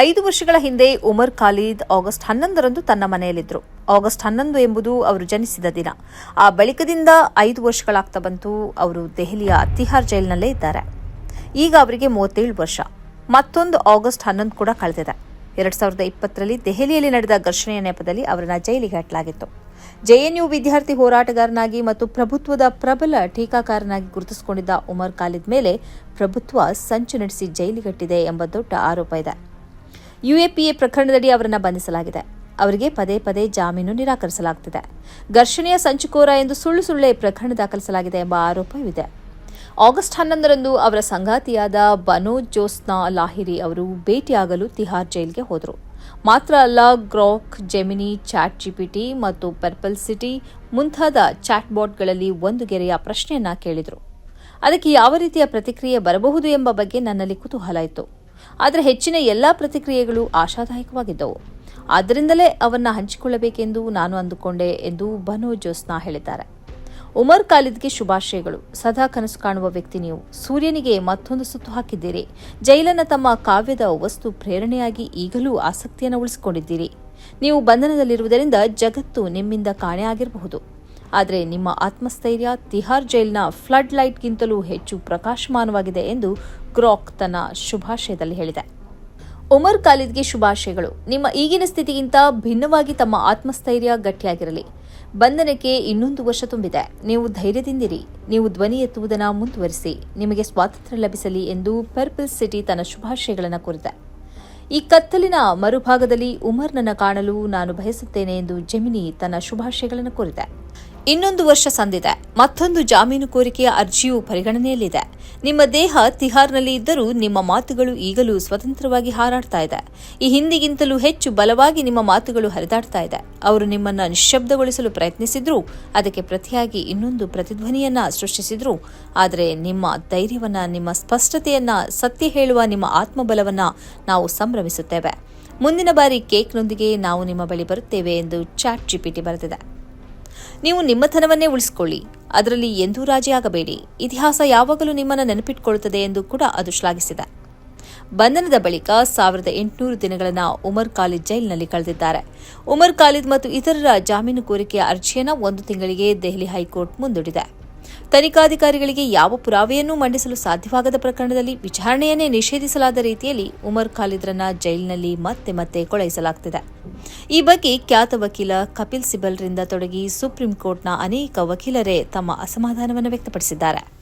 ಐದು ವರ್ಷಗಳ ಹಿಂದೆ ಉಮರ್ ಖಾಲಿದ್ ಆಗಸ್ಟ್ ಹನ್ನೊಂದರಂದು ತನ್ನ ಮನೆಯಲ್ಲಿದ್ದರು. ಆಗಸ್ಟ್ ಹನ್ನೊಂದು ಎಂಬುದು ಅವರು ಜನಿಸಿದ ದಿನ. ಆ ಬಳಿಕದಿಂದ ಐದು ವರ್ಷಗಳಾಗ್ತಾ ಬಂತು. ಅವರು ದೆಹಲಿಯ ತಿಹಾರ್ ಜೈಲಿನಲ್ಲೇ ಇದ್ದಾರೆ. ಈಗ ಅವರಿಗೆ ಮೂವತ್ತೇಳು ವರ್ಷ. ಮತ್ತೊಂದು ಆಗಸ್ಟ್ ಹನ್ನೊಂದು ಕೂಡ ಕಳೆದಿದೆ. ಎರಡ್ ಸಾವಿರದ ಇಪ್ಪತ್ತರಲ್ಲಿ ದೆಹಲಿಯಲ್ಲಿ ನಡೆದ ಘರ್ಷಣೆಯ ನೆಪದಲ್ಲಿ ಅವರನ್ನ ಜೈಲಿಗೆ ಹಾಕಲಾಗಿತ್ತು ಜೆಎನ್ಯು ವಿದ್ಯಾರ್ಥಿ ಹೋರಾಟಗಾರನಾಗಿ ಮತ್ತು ಪ್ರಭುತ್ವದ ಪ್ರಬಲ ಟೀಕಾಕಾರನಾಗಿ ಗುರುತಿಸಿಕೊಂಡಿದ್ದ ಉಮರ್ ಖಾಲಿದ್ ಮೇಲೆ ಪ್ರಭುತ್ವ ಸಂಚು ನಡೆಸಿ ಜೈಲಿಗಟ್ಟಿದೆ ಎಂಬ ದೊಡ್ಡ ಆರೋಪ ಇದೆ. ಯುಎಪಿಎ ಪ್ರಕರಣದಡಿ ಅವರನ್ನು ಬಂಧಿಸಲಾಗಿದೆ. ಅವರಿಗೆ ಪದೇ ಪದೇ ಜಾಮೀನು ನಿರಾಕರಿಸಲಾಗುತ್ತಿದೆ ಘರ್ಷಣೆಯ ಸಂಚುಕೋರ ಎಂದು ಸುಳ್ಳು ಸುಳ್ಳೆ ಪ್ರಕರಣ ದಾಖಲಿಸಲಾಗಿದೆ ಎಂಬ ಆರೋಪವಿದೆ ಆಗಸ್ಟ್ ಹನ್ನೊಂದರಂದು ಅವರ ಸಂಗಾತಿಯಾದ ಬನೋ ಜೋಸ್ನಾ ಲಾಹಿರಿ ಅವರು ಭೇಟಿಯಾಗಲು ತಿಹಾರ್ ಜೈಲಿಗೆ ಹೋದರು. ಮಾತ್ರ ಅಲ್ಲ, ಗ್ರಾಕ್, ಜೆಮಿನಿ, ಚಾಟ್ ಜಿಪಿಟಿ ಮತ್ತು ಪರ್ಪಲ್ ಸಿಟಿ ಮುಂತಾದ ಚಾಟ್ಬಾಟ್ಗಳಲ್ಲಿ ಒಂದು ಗೆರೆಯ ಪ್ರಶ್ನೆಯನ್ನ ಕೇಳಿದರು. ಅದಕ್ಕೆ ಯಾವ ರೀತಿಯ ಪ್ರತಿಕ್ರಿಯೆ ಬರಬಹುದು ಎಂಬ ಬಗ್ಗೆ ನನ್ನಲ್ಲಿ ಕುತೂಹಲ ಇತ್ತು. ಆದರೆ ಹೆಚ್ಚಿನ ಎಲ್ಲ ಪ್ರತಿಕ್ರಿಯೆಗಳು ಆಶಾದಾಯಕವಾಗಿದ್ದವು. ಆದ್ದರಿಂದಲೇ ಅವನ್ನ ಹಂಚಿಕೊಳ್ಳಬೇಕೆಂದು ನಾನು ಅಂದುಕೊಂಡೆ ಎಂದು ಬನು ಜೋಸ್ನಾ ಹೇಳಿದ್ದಾರೆ. ಉಮರ್ ಖಾಲಿದ್ಗೆ ಶುಭಾಶಯಗಳು. ಸದಾ ಕನಸು ಕಾಣುವ ವ್ಯಕ್ತಿ ನೀವು. ಸೂರ್ಯನಿಗೆ ಮತ್ತೊಂದು ಸುತ್ತು ಹಾಕಿದ್ದೀರಿ. ಜೈಲನ ತಮ್ಮ ಕಾವ್ಯದ ವಸ್ತು ಪ್ರೇರಣೆಯಾಗಿ ಈಗಲೂ ಆಸಕ್ತಿಯನ್ನು ಉಳಿಸಿಕೊಂಡಿದ್ದೀರಿ. ನೀವು ಬಂಧನದಲ್ಲಿರುವುದರಿಂದ ಜಗತ್ತು ನಿಮ್ಮಿಂದ ಕಾಣೆಯಾಗಿರಬಹುದು ಆದರೆ ನಿಮ್ಮ ಆತ್ಮಸ್ಥೈರ್ಯ ತಿಹಾರ್ ಜೈಲ್ನ ಫ್ಲಡ್ ಲೈಟ್ಗಿಂತಲೂ ಹೆಚ್ಚು ಪ್ರಕಾಶಮಾನವಾಗಿದೆ ಎಂದು ಗ್ರಾಕ್ ತನ್ನ ಶುಭಾಶಯದಲ್ಲಿ ಹೇಳಿದೆ. ಉಮರ್ ಖಾಲಿದ್ಗೆ ಶುಭಾಶಯಗಳು. ನಿಮ್ಮ ಈಗಿನ ಸ್ಥಿತಿಗಿಂತ ಭಿನ್ನವಾಗಿ ತಮ್ಮ ಆತ್ಮಸ್ಥೈರ್ಯ ಗಟ್ಟಿಯಾಗಿರಲಿ. ಬಂಧನಕ್ಕೆ ಇನ್ನೊಂದು ವರ್ಷ ತುಂಬಿದೆ. ನೀವು ಧೈರ್ಯದಿಂದಿರಿ. ನೀವು ಧ್ವನಿ ಎತ್ತುವುದನ್ನು ಮುಂದುವರಿಸಿ. ನಿಮಗೆ ಸ್ವಾತಂತ್ರ್ಯ ಲಭಿಸಲಿ ಎಂದು ಪರ್ಪಲ್ ಸಿಟಿ ತನ್ನ ಶುಭಾಶಯಗಳನ್ನು ಕೋರಿದೆ. ಈ ಕತ್ತಲಿನ ಮರುಭಾಗದಲ್ಲಿ ಉಮರ್ನನ್ನು ಕಾಣಲು ನಾನು ಬಯಸುತ್ತೇನೆ ಎಂದು ಜೆಮಿನಿ ತನ್ನ ಶುಭಾಶಯಗಳನ್ನು ಕೋರಿದೆ. ಇನ್ನೊಂದು ವರ್ಷ ಸಂದಿದೆ. ಮತ್ತೊಂದು ಜಾಮೀನು ಕೋರಿಕೆಯ ಅರ್ಜಿಯು ಪರಿಗಣನೆಯಲ್ಲಿದೆ. ನಿಮ್ಮ ದೇಹ ತಿಹಾರ್ನಲ್ಲಿ ಇದ್ದರೂ ನಿಮ್ಮ ಮಾತುಗಳು ಈಗಲೂ ಸ್ವತಂತ್ರವಾಗಿ ಹಾರಾಡ್ತಾ ಇದೆ. ಈ ಹಿಂದಿಗಿಂತಲೂ ಹೆಚ್ಚು ಬಲವಾಗಿ ನಿಮ್ಮ ಮಾತುಗಳು ಹರಿದಾಡ್ತಾ ಇದೆ. ಅವರು ನಿಮ್ಮನ್ನ ನಿಶ್ಶಬ್ದಗೊಳಿಸಲು ಪ್ರಯತ್ನಿಸಿದ್ರು, ಅದಕ್ಕೆ ಪ್ರತಿಯಾಗಿ ಇನ್ನೊಂದು ಪ್ರತಿಧ್ವನಿಯನ್ನ ಸೃಷ್ಟಿಸಿದ್ರು. ಆದರೆ ನಿಮ್ಮ ಧೈರ್ಯವನ್ನ, ನಿಮ್ಮ ಸ್ಪಷ್ಟತೆಯನ್ನ, ಸತ್ಯ ಹೇಳುವ ನಿಮ್ಮ ಆತ್ಮಬಲವನ್ನ ನಾವು ಸಂಭ್ರಮಿಸುತ್ತೇವೆ. ಮುಂದಿನ ಬಾರಿ ಕೇಕ್ನೊಂದಿಗೆ ನಾವು ನಿಮ್ಮ ಬಳಿ ಬರುತ್ತೇವೆ ಎಂದು ಚಾಟ್ ಜಿಪಿಟಿ ಬರೆದಿದೆ. ನೀವು ನಿಮ್ಮತನವನ್ನೇ ಉಳಿಸಿಕೊಳ್ಳಿ. ಅದರಲ್ಲಿ ಎಂದೂ ರಾಜಿಯಾಗಬೇಡಿ ಇತಿಹಾಸ ಯಾವಾಗಲೂ ನಿಮ್ಮನ್ನು ನೆನಪಿಟ್ಕೊಳ್ಳುತ್ತದೆ ಎಂದು ಕೂಡ ಅದು ಶ್ಲಾಘಿಸಿದೆ. ಬಂಧನದ ಬಳಿಕ ಸಾವಿರದ ಎಂಟುನೂರು ದಿನಗಳನ್ನು ಉಮರ್ ಖಾಲಿದ್ ಜೈಲಿನಲ್ಲಿ ಕಳೆದಿದ್ದಾರೆ. ಉಮರ್ ಖಾಲಿದ್ ಮತ್ತು ಇತರರ ಜಾಮೀನು ಕೋರಿಕೆಯ ಅರ್ಜಿಯನ್ನು ಒಂದು ತಿಂಗಳಿಗೆ ದೆಹಲಿ ಹೈಕೋರ್ಟ್ ಮುಂದೂಡಿದೆ. ತನಿಖಾಧಿಕಾರಿಗಳಿಗೆ ಯಾವ ಪುರಾವೆಯನ್ನೂ ಮಂಡಿಸಲು ಸಾಧ್ಯವಾಗದ ಪ್ರಕರಣದಲ್ಲಿ ವಿಚಾರಣೆಯನ್ನೇ ನಿಷೇಧಿಸಲಾದ ರೀತಿಯಲ್ಲಿ ಉಮರ್ ಖಾಲಿದ್ರನ್ನ ಜೈಲಿನಲ್ಲಿ ಮತ್ತೆ ಮತ್ತೆ ಕೊಳಯಿಸಲಾಗುತ್ತಿದೆ ಈ ಬಗ್ಗೆ ಖ್ಯಾತ ವಕೀಲ ಕಪಿಲ್ ಸಿಬಲ್ರಿಂದ ತೊಡಗಿ ಸುಪ್ರೀಂ ಕೋರ್ಟ್ನ ಅನೇಕ ವಕೀಲರೇ ತಮ್ಮ ಅಸಮಾಧಾನವನ್ನು ವ್ಯಕ್ತಪಡಿಸಿದ್ದಾರೆ.